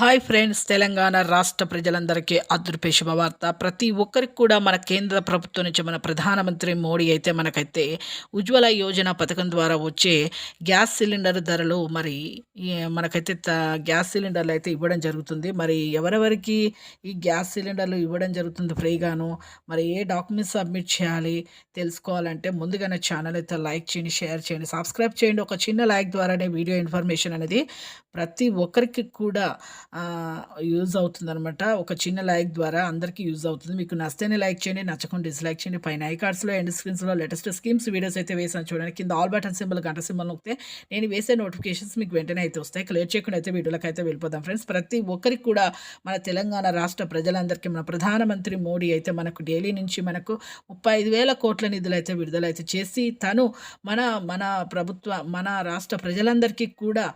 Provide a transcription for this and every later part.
Hi friends Telangana రాష్ట్ర ప్రజలందరికీ అదృపే శుభవార్త. ప్రతి ఒక్కరికి కూడా మన కేంద్ర ప్రభుత్వం నుంచి మన ప్రధానమంత్రి మోడీ అయితే మనకైతే ఉజ్వల యోజన పథకం ద్వారా వచ్చే గ్యాస్ సిలిండర్ ధరలు మరి మనకైతే త- గ్యాస్ సిలిండర్లు అయితే ఇవ్వడం జరుగుతుంది. మరి ఎవరెవరికి ఈ గ్యాస్ సిలిండర్లు ఇవ్వడం జరుగుతుంది ఫ్రీగాను మరి ఏ డాక్యుమెంట్స్ సబ్మిట్ చేయాలి తెలుసుకోవాలంటే ముందుగానే ఛానల్ అయితే లైక్ చేయండి షేర్ చేయండి సబ్స్క్రైబ్ చేయండి. ఒక చిన్న లైక్ ద్వారానే వీడియో ఇన్ఫర్మేషన్ అనేది ప్రతి ఒక్కరికి కూడా యూజ్ అవుతుంది అనమాట ఒక చిన్న లైక్ ద్వారా అందరికీ యూజ్ అవుతుంది. మీకు నచ్చితేనే లైక్ చేయండి నచ్చకుండా డిస్లైక్ చేయండి. పైన ఐ కార్డ్స్లో ఎండ్ స్క్రీన్స్లో లేటెస్ట్ స్కీమ్స్ వీడియోస్ అయితే వేసాను చూడండి. కింద ఆల్ బటన్ సింబల్ గంట సింబల్ నొక్కితే నేను వేసే నోటిఫికేషన్స్ మీకు వెంటనే అయితే వస్తాయి. క్లియర్ చేయకుండా అయితే వీడియోలకు అయితే వెళ్ళిపోదాం ఫ్రెండ్స్. ప్రతి ఒక్కరికి కూడా మన తెలంగాణ రాష్ట్ర ప్రజలందరికీ మన ప్రధానమంత్రి మోడీ అయితే మనకు ఢిల్లీ నుంచి మనకు ముప్పై ఐదు వేల కోట్ల నిధులు అయితే విడుదల అయితే చేసి తను మన మన ప్రభుత్వ మన రాష్ట్ర ప్రజలందరికీ కూడా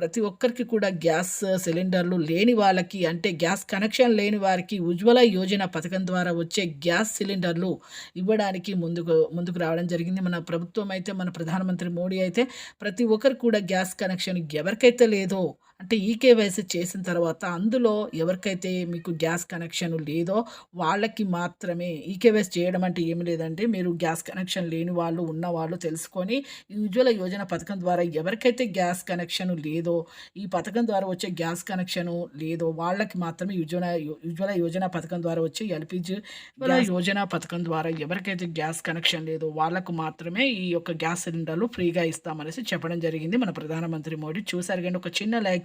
ప్రతి ఒక్కరికి కూడా గ్యాస్ సిలిండర్లు లేని వాళ్ళకి అంటే గ్యాస్ కనెక్షన్ లేని వారికి ఉజ్వల యోజన పథకం ద్వారా వచ్చే గ్యాస్ సిలిండర్లు ఇవ్వడానికి ముందుకు ముందుకు రావడం జరిగింది. మన ప్రభుత్వం అయితే మన ప్రధానమంత్రి మోడీ అయితే ప్రతి ఒక్కరు కూడా గ్యాస్ కనెక్షన్ ఎవరికైతే లేదో అంటే ఈకేవైసీ చేసిన తర్వాత అందులో ఎవరికైతే మీకు గ్యాస్ కనెక్షన్ లేదో వాళ్ళకి మాత్రమే ఈకేవైసీ చేయడం అంటే ఏమి లేదంటే మీరు గ్యాస్ కనెక్షన్ లేని వాళ్ళు ఉన్న వాళ్ళు తెలుసుకొని ఈ ఉజ్వల యోజన పథకం ద్వారా ఎవరికైతే గ్యాస్ కనెక్షన్ లేదో ఈ పథకం ద్వారా వచ్చే గ్యాస్ కనెక్షన్ లేదో వాళ్ళకి మాత్రమే ఉజ్వల ఉజ్వల యోజన పథకం ద్వారా వచ్చే ఎల్పిజి యోజన పథకం ద్వారా ఎవరికైతే గ్యాస్ కనెక్షన్ లేదో వాళ్ళకు మాత్రమే ఈ యొక్క గ్యాస్ సిలిండర్లు ఫ్రీగా ఇస్తామనేసి చెప్పడం జరిగింది. మన ప్రధానమంత్రి మోడీ చూసారు కానీ ఒక చిన్న లైక్